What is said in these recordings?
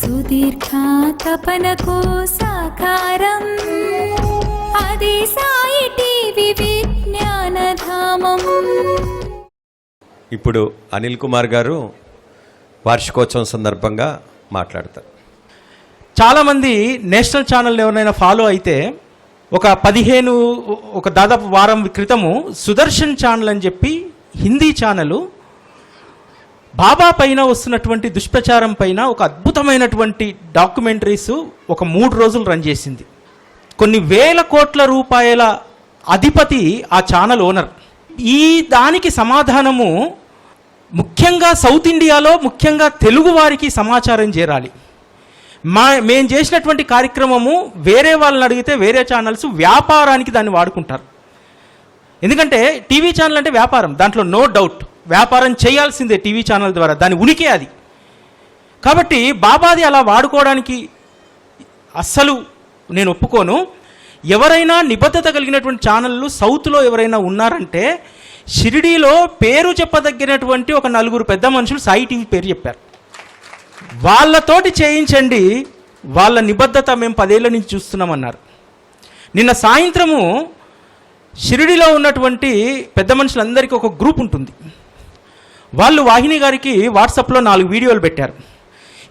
సుదీర్ఘ తపనకు సాకారం. అది సాయి టీవీ విజ్ఞానధామం. ఇప్పుడు అనిల్ కుమార్ గారు వార్షికోత్సవం సందర్భంగా మాట్లాడతారు. చాలామంది నేషనల్ ఛానల్ ఎవరైనా ఫాలో అయితే ఒక పదిహేను ఒక దాదాపు వారం క్రితము సుదర్శన్ ఛానల్ అని చెప్పి హిందీ ఛానల్ బాబా పైన వస్తున్నటువంటి దుష్ప్రచారం పైన ఒక అద్భుతమైనటువంటి డాక్యుమెంటరీస్ ఒక మూడు రోజులు రన్ చేసింది. కొన్ని వేల కోట్ల రూపాయల అధిపతి ఆ ఛానల్ ఓనర్. ఈ దానికి సమాధానము ముఖ్యంగా సౌత్ ఇండియాలో ముఖ్యంగా తెలుగు వారికి సమాచారం చేరాలి. మా మేము చేసినటువంటి కార్యక్రమము వేరే వాళ్ళని అడిగితే వేరే ఛానల్స్ వ్యాపారానికి దాన్ని వాడుకుంటారు. ఎందుకంటే టీవీ ఛానల్ అంటే వ్యాపారం దాంట్లో నో డౌట్. వ్యాపారం చేయాల్సిందే టీవీ ఛానల్ ద్వారా దాని ఉనికి అది. కాబట్టి బాబాది అలా వాడుకోవడానికి అస్సలు నేను ఒప్పుకోను. ఎవరైనా నిబద్ధత కలిగినటువంటి ఛానళ్ళు సౌత్లో ఎవరైనా ఉన్నారంటే షిరిడీలో పేరు చెప్పదగినటువంటి ఒక నలుగురు పెద్ద మనుషులు సాయి టీవీ పేరు చెప్పారు. వాళ్ళతోటి చేయించండి వాళ్ళ నిబద్ధత మేము పదేళ్ళ నుంచి చూస్తున్నామన్నారు. నిన్న సాయంత్రము షిరిడిలో ఉన్నటువంటి పెద్ద మనుషులందరికీ ఒక గ్రూప్ ఉంటుంది. వాళ్ళు వాహిని గారికి వాట్సాప్లో నాలుగు వీడియోలు పెట్టారు.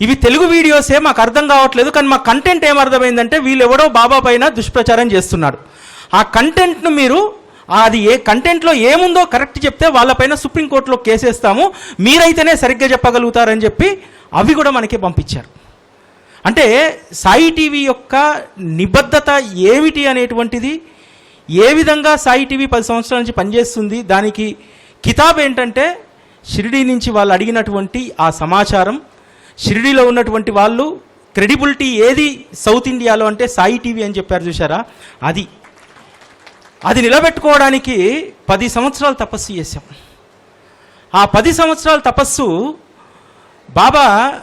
ఇవి తెలుగు వీడియోసే మాకు అర్థం కావట్లేదు కానీ మా కంటెంట్ ఏమర్థమైందంటే వీళ్ళు ఎవడో బాబా పైన దుష్ప్రచారం చేస్తున్నాడు. ఆ కంటెంట్ను మీరు అది ఏ కంటెంట్లో ఏముందో కరెక్ట్ చెప్తే వాళ్ళపైన సుప్రీంకోర్టులో కేసేస్తాము మీరైతేనే సరిగ్గా చెప్పగలుగుతారని చెప్పి అవి కూడా మనకి పంపించారు. అంటే సాయి టీవీ యొక్క నిబద్ధత ఏమిటి అనేటువంటిది ఏ విధంగా సాయి టీవీ పది సంవత్సరాల నుంచి పనిచేస్తుంది దానికి కితాబ్ ఏంటంటే షిరిడీ నుంచి వాళ్ళు అడిగినటువంటి ఆ సమాచారం షిరిడీలో ఉన్నటువంటి వాళ్ళు క్రెడిబిలిటీ ఏది సౌత్ ఇండియాలో అంటే సాయి టీవీ అని చెప్పారు చూసారా అది. అది నిలబెట్టుకోవడానికి పది సంవత్సరాలు తపస్సు చేశాం. ఆ పది సంవత్సరాల తపస్సు బాబా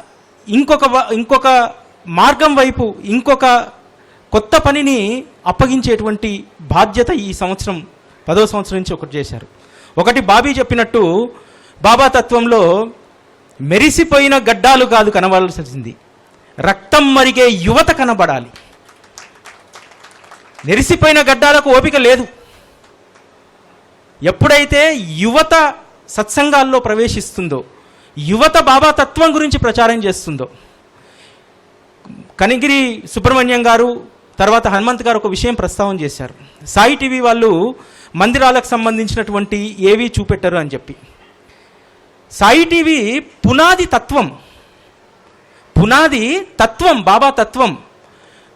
ఇంకొక ఇంకొక మార్గం వైపు ఇంకొక కొత్త పనిని అప్పగించేటువంటి బాధ్యత ఈ సంవత్సరం పదో సంవత్సరం నుంచి ఒకటి చేశారు. ఒకటి బాబీ చెప్పినట్టు బాబా తత్వంలో మెరిసిపోయిన గడ్డాలు కాదు కనబడాల్సింది. రక్తం మరిగే యువత కనబడాలి. మెరిసిపోయిన గడ్డాలకు ఓపిక లేదు. ఎప్పుడైతే యువత సత్సంగాల్లో ప్రవేశిస్తుందో యువత బాబా తత్వం గురించి ప్రచారం చేస్తుందో కనిగిరి సుబ్రహ్మణ్యం గారు తర్వాత హనుమంత్ గారు ఒక విషయం ప్రస్తావన చేశారు. సాయి టీవీ వాళ్ళు మందిరాలకు సంబంధించినటువంటి ఏవి చూపెట్టరు అని చెప్పి. సాయి టీవీ పునాది తత్వం. పునాది తత్వం బాబా తత్వం.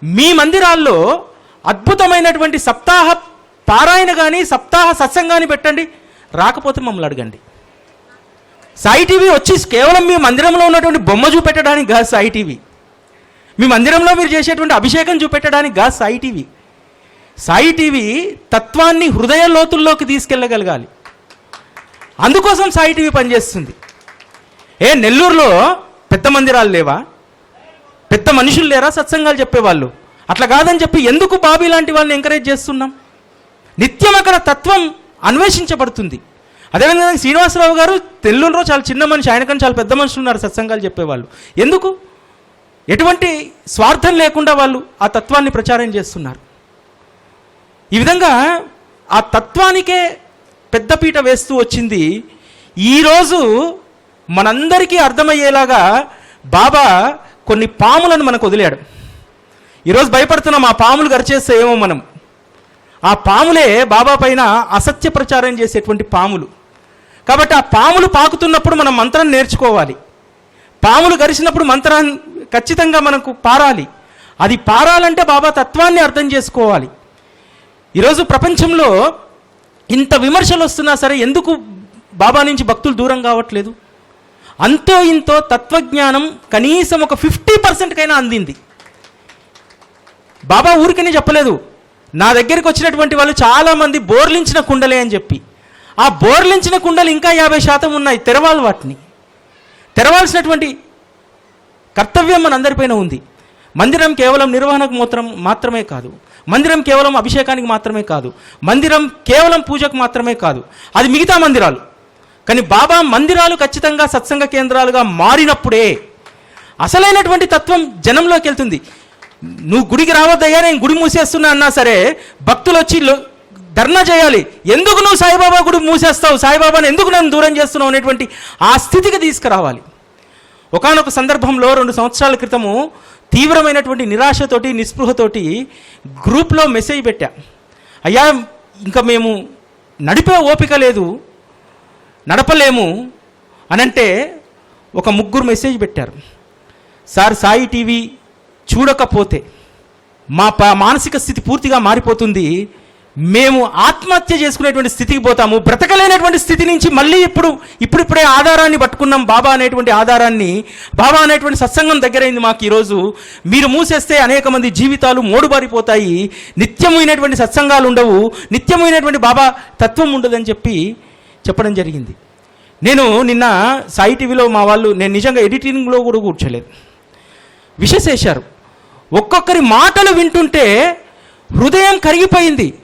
మీ మందిరాల్లో అద్భుతమైనటువంటి సప్తాహ పారాయణ కానీ సప్తాహ సత్సంగాన్ని పెట్టండి. రాకపోతే మమ్మల్ని అడగండి. సాయి టీవీ వచ్చి కేవలం మీ మందిరంలో ఉన్నటువంటి బొమ్మ చూపెట్టడానికి కాదు సాయి టీవీ. మీ మందిరంలో మీరు చేసేటువంటి అభిషేకం చూపెట్టడానికి కాదు సాయి టీవీ. సాయి టీవీ తత్వాన్ని హృదయ లోతుల్లోకి తీసుకెళ్ళగలగాలి. అందుకోసం సాయి టీవీ పనిచేస్తుంది. ఏ నెల్లూరులో పెద్ద మందిరాలు లేవా? పెద్ద మనుషులు లేరా? సత్సంగాలు చెప్పేవాళ్ళు. అట్లా కాదని చెప్పి ఎందుకు బాబీ లాంటి వాళ్ళని ఎంకరేజ్ చేస్తున్నాం? నిత్యం అక్కడ తత్వం అన్వేషించబడుతుంది. అదేవిధంగా శ్రీనివాసరావు గారు తెల్లూరులో చాలా చిన్న మనిషి ఆయనకన్నా చాలా పెద్ద మనుషులు ఉన్నారు సత్సంగాలు చెప్పేవాళ్ళు. ఎందుకు? ఎటువంటి స్వార్థం లేకుండా వాళ్ళు ఆ తత్వాన్ని ప్రచారం చేస్తున్నారు. ఈ విధంగా ఆ తత్వానికే పెద్దపీట వేస్తూ వచ్చింది. ఈరోజు మనందరికీ అర్థమయ్యేలాగా బాబా కొన్ని పాములను మనకు వదిలాడు. ఈరోజు భయపడుతున్నాం ఆ పాములు గరిచేస్తే ఏమో మనం. ఆ పాములే బాబా పైన అసత్య ప్రచారం చేసేటువంటి పాములు. కాబట్టి ఆ పాములు పాకుతున్నప్పుడు మనం మంత్రం నేర్చుకోవాలి. పాములు గరిచినప్పుడు మంత్రాన్ని ఖచ్చితంగా మనకు పారాలి. అది పారాలంటే బాబా తత్వాన్ని అర్థం చేసుకోవాలి. ఈరోజు ప్రపంచంలో ఇంత విమర్శలు వస్తున్నా సరే ఎందుకు బాబా నుంచి భక్తులు దూరం కావట్లేదు? అంతో ఇంతో తత్వజ్ఞానం కనీసం ఒక ఫిఫ్టీ పర్సెంట్కైనా అందింది. బాబా ఊరికనే చెప్పలేదు నా దగ్గరికి వచ్చినటువంటి వాళ్ళు చాలామంది బోర్లించిన కుండలే అని చెప్పి. ఆ బోర్లించిన కుండలు ఇంకా యాభై శాతం ఉన్నాయి తెరవాలి వాటిని. తెరవాల్సినటువంటి కర్తవ్యం మనందరిపైన ఉంది. మందిరం కేవలం నిర్వహణకు మాత్రం మాత్రమే కాదు మందిరం కేవలం అభిషేకానికి మాత్రమే కాదు. మందిరం కేవలం పూజకు మాత్రమే కాదు. అది మిగతా మందిరాలు. కానీ బాబా మందిరాలు ఖచ్చితంగా సత్సంగ కేంద్రాలుగా మారినప్పుడే అసలైనటువంటి తత్వం జనంలోకి వెళ్తుంది. నువ్వు గుడికి రావద్దయ్యా నేను గుడి మూసేస్తున్నా అన్నా సరే భక్తులు వచ్చి ధర్నా చేయాలి. ఎందుకు నువ్వు సాయిబాబా గుడి మూసేస్తావు? సాయిబాబాని ఎందుకు నన్ను దూరం చేస్తున్నావు అనేటువంటి ఆ స్థితికి తీసుకురావాలి. ఒకానొక సందర్భంలో రెండు సంవత్సరాల క్రితము తీవ్రమైనటువంటి నిరాశతోటి నిస్పృహతోటి గ్రూప్లో మెసేజ్ పెట్టా. అయ్యా ఇంకా మేము నడిపే ఓపిక లేదు నడపలేము అనంటే ఒక ముగ్గురు మెసేజ్ పెట్టారు. సార్ సాయి టీవీ చూడకపోతే మా మానసిక స్థితి పూర్తిగా మారిపోతుంది మేము ఆత్మహత్య చేసుకునేటువంటి స్థితికి పోతాము. బ్రతకలేనటువంటి స్థితి నుంచి మళ్ళీ ఇప్పుడు ఇప్పుడిప్పుడే ఆధారాన్ని పట్టుకున్నాం బాబా అనేటువంటి ఆధారాన్ని. బాబా అనేటువంటి సత్సంగం దగ్గరైంది మాకు ఈరోజు. మీరు మూసేస్తే అనేక మంది జీవితాలు మోడుబారిపోతాయి. నిత్యమైనటువంటి సత్సంగాలు ఉండవు. నిత్యమైనటువంటి బాబా తత్వం ఉండదని చెప్పి చెప్పడం జరిగింది. నేను నిన్న సాయి టీవీలో మా వాళ్ళు నేను నిజంగా ఎడిటింగ్లో కూడా కూర్చోలేదు. విషసేశారు ఒక్కొక్కరి మాటలు వింటుంటే హృదయం కరిగిపోయింది.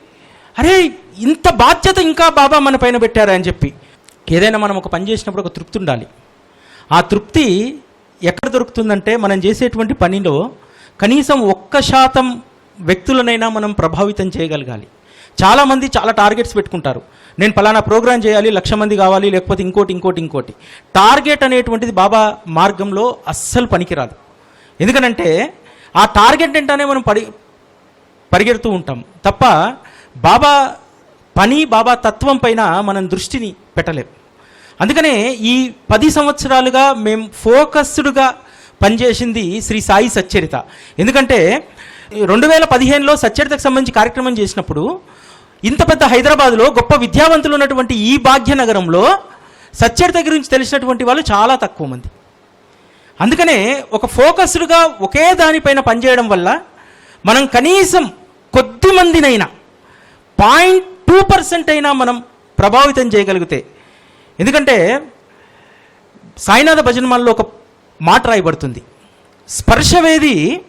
అరే ఇంత బాధ్యత ఇంకా బాబా మన పైన పెట్టారా అని చెప్పి. ఏదైనా మనం ఒక పని చేసినప్పుడు ఒక తృప్తి ఉండాలి. ఆ తృప్తి ఎక్కడ దొరుకుతుందంటే మనం చేసేటువంటి పనిలో కనీసం ఒక్క శాతం వ్యక్తులనైనా మనం ప్రభావితం చేయగలగాలి. చాలామంది చాలా టార్గెట్స్ పెట్టుకుంటారు. నేను పలానా ప్రోగ్రామ్ చేయాలి లక్ష మంది కావాలి లేకపోతే ఇంకోటి ఇంకోటి ఇంకోటి. టార్గెట్ అనేటువంటిది బాబా మార్గంలో అస్సలు పనికిరాదు. ఎందుకనంటే ఆ టార్గెట్ ఏంటనే మనం పడి పరిగెడుతూ ఉంటాం. తప్ప బాబా పని బాబా తత్వం పైన మనం దృష్టిని పెట్టలేం. అందుకనే ఈ పది సంవత్సరాలుగా మేము ఫోకస్డ్గా పనిచేసింది శ్రీ సాయి సచ్చరిత. ఎందుకంటే రెండు వేల పదిహేనులో సచ్చరితకు సంబంధించి కార్యక్రమం చేసినప్పుడు ఇంత పెద్ద హైదరాబాద్లో గొప్ప విద్యావంతులు ఉన్నటువంటి ఈ భాగ్యనగరంలో సచ్చరిత గురించి తెలిసినటువంటి వాళ్ళు చాలా తక్కువ మంది. అందుకనే ఒక ఫోకస్డ్గా ఒకే దానిపైన పనిచేయడం వల్ల మనం కనీసం కొద్ది మందినైనా పాయింట్ టూ పర్సెంట్ అయినా మనం ప్రభావితం చేయగలిగితే. ఎందుకంటే సాయినాథ భజనమాలలో ఒక మాట రాయబడుతుంది. స్పర్శవేది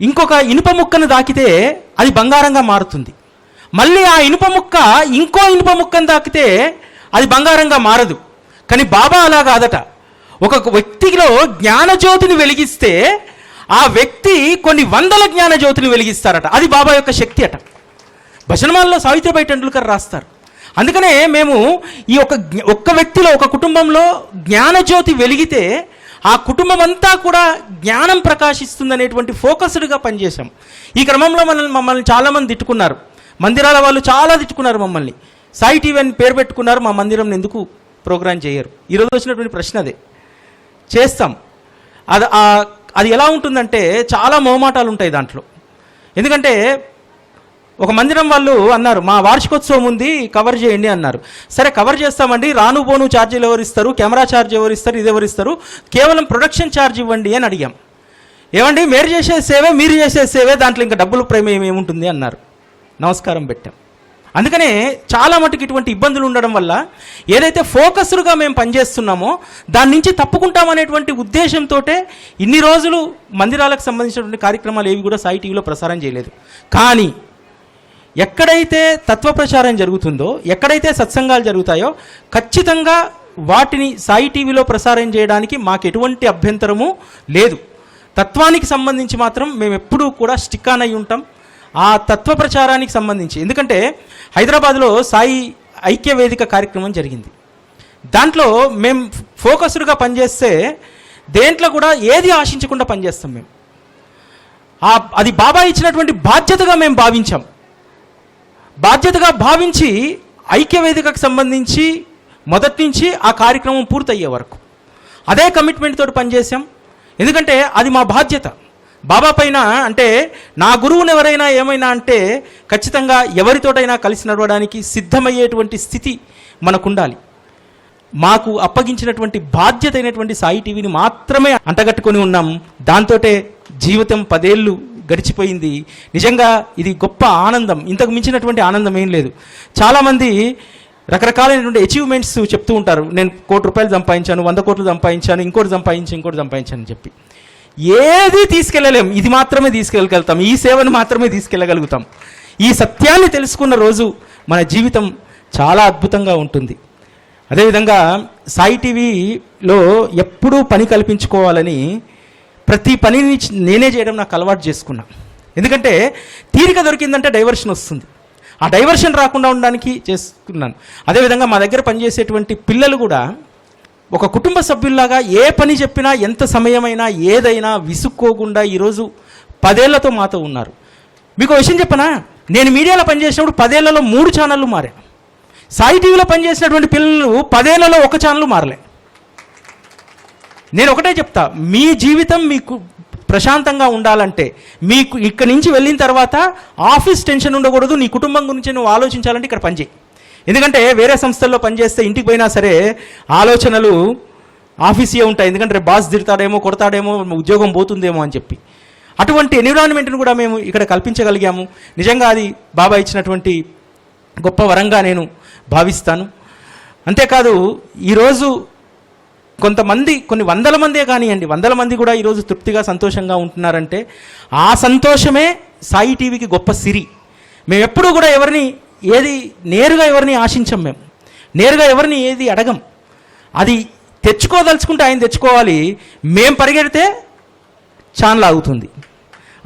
ఇంకొక ఇనుప ముక్కను దాకితే అది బంగారంగా మారుతుంది. మళ్ళీ ఆ ఇనుప ముక్క ఇంకో ఇనుప ముక్కను దాకితే అది బంగారంగా మారదు. కానీ బాబా అలా కాదట. ఒక వ్యక్తిలో జ్ఞానజ్యోతిని వెలిగిస్తే ఆ వ్యక్తి కొన్ని వందల జ్ఞానజ్యోతిని వెలిగిస్తారట. అది బాబా యొక్క శక్తి అట. భజనమాలలో సావిత్రిబాయి టెండూల్కర్ రాస్తారు. అందుకనే మేము ఈ ఒక ఒక్క వ్యక్తిలో ఒక కుటుంబంలో జ్ఞానజ్యోతి వెలిగితే ఆ కుటుంబం అంతా కూడా జ్ఞానం ప్రకాశిస్తుందనేటువంటి ఫోకస్డ్గా పనిచేశాం. ఈ క్రమంలో మనల్ని మమ్మల్ని చాలామంది తిట్టుకున్నారు. మందిరాల వాళ్ళు చాలా తిట్టుకున్నారు మమ్మల్ని. సాయి టీవీ అని పేరు పెట్టుకున్నారు మా మందిరం ఎందుకు ప్రోగ్రాం చేయరు? ఈరోజు వచ్చినటువంటి ప్రశ్న అదే. చేస్తాం. అది అది ఎలా ఉంటుందంటే చాలా మోమాటాలు ఉంటాయి దాంట్లో. ఎందుకంటే ఒక మందిరం వాళ్ళు అన్నారు మా వార్షికోత్సవం ఉంది కవర్ చేయండి అన్నారు. సరే కవర్ చేస్తామండి రాను పోను ఛార్జీలు ఎవరు ఇస్తారు కెమెరా ఛార్జ్ ఎవరు ఇస్తారు ఇది ఎవరు ఇస్తారు కేవలం ప్రొడక్షన్ ఛార్జ్ ఇవ్వండి అని అడిగాం. ఏమండి మీరు చేసే సేవే మీరు చేసే సేవే దాంట్లో ఇంకా డబ్బులు ప్రేమేం ఏముంటుంది అన్నారు. నమస్కారం పెట్టాం. అందుకనే చాలా మటుకు ఇటువంటి ఇబ్బందులు ఉండడం వల్ల ఏదైతే ఫోకస్డ్గా మేము పనిచేస్తున్నామో దాని నుంచి తప్పుకుంటామనేటువంటి ఉద్దేశంతో ఇన్ని రోజులు మందిరాలకు సంబంధించినటువంటి కార్యక్రమాలు ఏవి కూడా సాయి టీవీలో ప్రసారం చేయలేదు. కానీ ఎక్కడైతే తత్వ ప్రచారం జరుగుతుందో ఎక్కడైతే సత్సంగాలు జరుగుతాయో ఖచ్చితంగా వాటిని సాయి టీవీలో ప్రసారం చేయడానికి మాకు ఎటువంటి అభ్యంతరము లేదు. తత్వానికి సంబంధించి మాత్రం మేము ఎప్పుడూ కూడా స్టిక్ ఆన్ అయి ఉంటాం. ఆ తత్వ ప్రచారానికి సంబంధించి. ఎందుకంటే హైదరాబాద్లో సాయి ఐక్య వేదిక కార్యక్రమం జరిగింది. దాంట్లో మేము ఫోకస్డ్గా పనిచేస్తే దేంట్లో కూడా ఏది ఆశించకుండా పనిచేస్తాం మేము. అది బాబా ఇచ్చినటువంటి బాధ్యతగా మేము భావించాం. బాధ్యతగా భావించి ఐక్యవేదికకు సంబంధించి మొదటి నుంచి ఆ కార్యక్రమం పూర్తయ్యే వరకు. అదే కమిట్మెంట్ తోటి పనిచేసాం ఎందుకంటే అది మా బాధ్యత. బాబా పైన అంటే నా గురువుని ఎవరైనా ఏమైనా అంటే ఖచ్చితంగా ఎవరితోటైనా కలిసి నడవడానికి సిద్ధమయ్యేటువంటి స్థితి మనకుండాలి. మాకు అప్పగించినటువంటి బాధ్యత అయినటువంటి సాయి టీవీని మాత్రమే అంటగట్టుకొని ఉన్నాం. దాంతోటే జీవితం పదేళ్ళు గడిచిపోయింది. నిజంగా ఇది గొప్ప ఆనందం. ఇంతకు మించినటువంటి ఆనందం ఏం లేదు. చాలామంది రకరకాలైనటువంటి అచీవ్మెంట్స్ చెప్తూ ఉంటారు. నేను కోటి రూపాయలు సంపాదించాను వంద కోట్లు సంపాదించాను ఇంకోటి సంపాదించి ఇంకోటి సంపాదించాను అని చెప్పి. ఏది తీసుకెళ్ళలేము ఇది మాత్రమే తీసుకెళ్ళగలుగుతాం. ఈ సేవను మాత్రమే తీసుకెళ్ళగలుగుతాం. ఈ సత్యాన్ని తెలుసుకున్న రోజు మన జీవితం చాలా అద్భుతంగా ఉంటుంది. అదేవిధంగా సాయి టీవీలో ఎప్పుడూ పని కల్పించుకోవాలని ప్రతి పనిని నేనే చేయడం నాకు అలవాటు చేసుకున్నా. ఎందుకంటే తీరిక దొరికిందంటే డైవర్షన్ వస్తుంది. ఆ డైవర్షన్ రాకుండా ఉండడానికి చేసుకున్నాను. అదేవిధంగా మా దగ్గర పనిచేసేటువంటి పిల్లలు కూడా ఒక కుటుంబ సభ్యుల్లాగా ఏ పని చెప్పినా ఎంత సమయమైనా ఏదైనా విసుక్కోకుండా ఈరోజు పదేళ్ళతో మాతో ఉన్నారు. మీకు విషయం చెప్పనా? నేను మీడియాలో పనిచేసినప్పుడు పదేళ్ళలో మూడు ఛానళ్ళు మారాను సాయి టీవీలో పనిచేసినటువంటి పిల్లలు పదేళ్ళలో ఒక ఛానల్ మారలే. నేను ఒకటే చెప్తా మీ జీవితం మీకు ప్రశాంతంగా ఉండాలంటే మీకు ఇక్కడి నుంచి వెళ్ళిన తర్వాత ఆఫీస్ టెన్షన్ ఉండకూడదు నీ కుటుంబం గురించి నువ్వు ఆలోచించాలంటే ఇక్కడ పనిచేయి ఎందుకంటే వేరే సంస్థల్లో పనిచేస్తే ఇంటికి పోయినా సరే ఆలోచనలు ఆఫీసే ఉంటాయి. ఎందుకంటే రేపు బాస్ తిడతాడేమో కొడతాడేమో ఉద్యోగం పోతుందేమో అని చెప్పి. అటువంటి ఎన్విరాన్మెంట్ను కూడా మేము ఇక్కడ కల్పించగలిగాము. నిజంగా అది బాబా ఇచ్చినటువంటి గొప్ప వరంగా నేను భావిస్తాను. అంతేకాదు ఈరోజు కొంతమంది కొన్ని వందల మందే కానివ్వండి వందల మంది కూడా ఈరోజు తృప్తిగా సంతోషంగా ఉంటున్నారంటే ఆ సంతోషమే సాయి టీవీకి గొప్ప సిరి. మేము ఎప్పుడూ కూడా ఎవరిని ఏది నేరుగా ఎవరిని ఆశించం మేము. నేరుగా ఎవరిని ఏది అడగం. అది తెచ్చుకోదలుచుకుంటే ఆయన తెచ్చుకోవాలి. మేం పరిగెడితే ఛానల్ ఆగుతుంది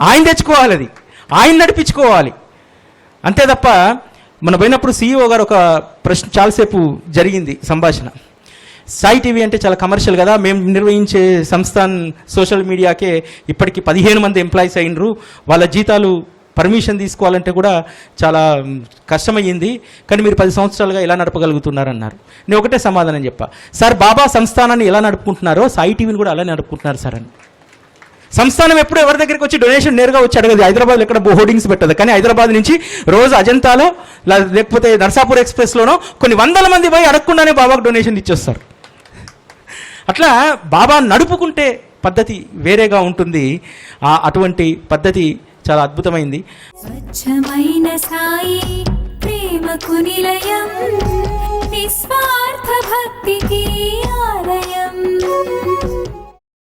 ఆయన తెచ్చుకోవాలి అది. ఆయన నడిపించుకోవాలి. అంతే తప్ప మన పోయినప్పుడు సీఈఓ గారు ఒక ప్రశ్న చాలాసేపు జరిగింది సంభాషణ. సాయి టీవీ అంటే చాలా కమర్షియల్ కదా. మేము నిర్వహించే సంస్థాన్ సోషల్ మీడియాకే ఇప్పటికి పదిహేను మంది ఎంప్లాయీస్ అయినరు. వాళ్ళ జీతాలు పర్మిషన్ తీసుకోవాలంటే కూడా చాలా కష్టమయ్యింది. కానీ మీరు పది సంవత్సరాలుగా ఎలా నడపగలుగుతున్నారన్నారు? నేను ఒకటే సమాధానం చెప్పా. సార్ బాబా సంస్థానాన్ని ఎలా నడుపుకుంటున్నారో సాయి టీవీని కూడా అలా నడుపుకుంటున్నారు సార్ అని. సంస్థానం ఎప్పుడు ఎవరి దగ్గరికి వచ్చి డొనేషన్ నేరుగా వచ్చి అడగదు. హైదరాబాద్లో ఎక్కడ హోర్డింగ్స్ పెట్టదు. కానీ హైదరాబాద్ నుంచి రోజు అజంతాలో లేకపోతే నర్సాపూర్ ఎక్స్ప్రెస్లోనో కొన్ని వందల మంది పోయి అడగకుండానే బాబాకు డొనేషన్ ఇచ్చేస్తారు. అట్లా బాబా నడుపుకుంటే పద్ధతి వేరేగా ఉంటుంది. ఆ అటువంటి పద్ధతి చాలా అద్భుతమైంది. స్వచ్ఛమైన సాయి ప్రేమకు నిలయం నిస్వార్థ భక్తికి ఆలయం.